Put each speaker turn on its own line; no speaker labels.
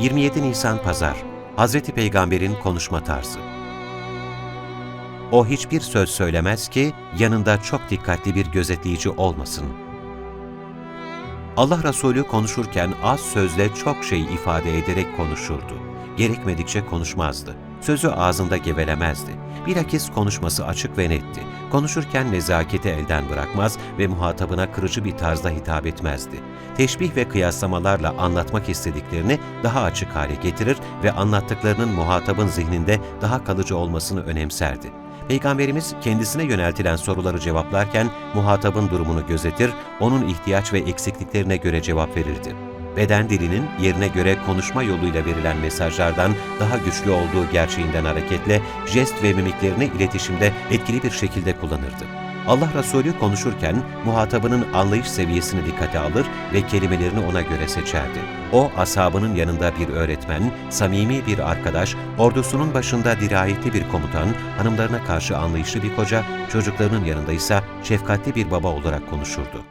27 Nisan Pazar Hazreti Peygamber'in konuşma tarzı O hiçbir söz söylemez ki yanında çok dikkatli bir gözetleyici olmasın. Allah Resulü konuşurken az sözle çok şey ifade ederek konuşurdu. Gerekmedikçe konuşmazdı. Sözü ağzında gevelemezdi. Bilakis konuşması açık ve netti. Konuşurken nezaketi elden bırakmaz ve muhatabına kırıcı bir tarzda hitap etmezdi. Teşbih ve kıyaslamalarla anlatmak istediklerini daha açık hale getirir ve anlattıklarının muhatabın zihninde daha kalıcı olmasını önemserdi. Peygamberimiz kendisine yöneltilen soruları cevaplarken muhatabın durumunu gözetir, onun ihtiyaç ve eksikliklerine göre cevap verirdi. Beden dilinin yerine göre konuşma yoluyla verilen mesajlardan daha güçlü olduğu gerçeğinden hareketle jest ve mimiklerini iletişimde etkili bir şekilde kullanırdı. Allah Resulü konuşurken muhatabının anlayış seviyesini dikkate alır ve kelimelerini ona göre seçerdi. O, ashabının yanında bir öğretmen, samimi bir arkadaş, ordusunun başında dirayetli bir komutan, hanımlarına karşı anlayışlı bir koca, çocuklarının yanında ise şefkatli bir baba olarak konuşurdu.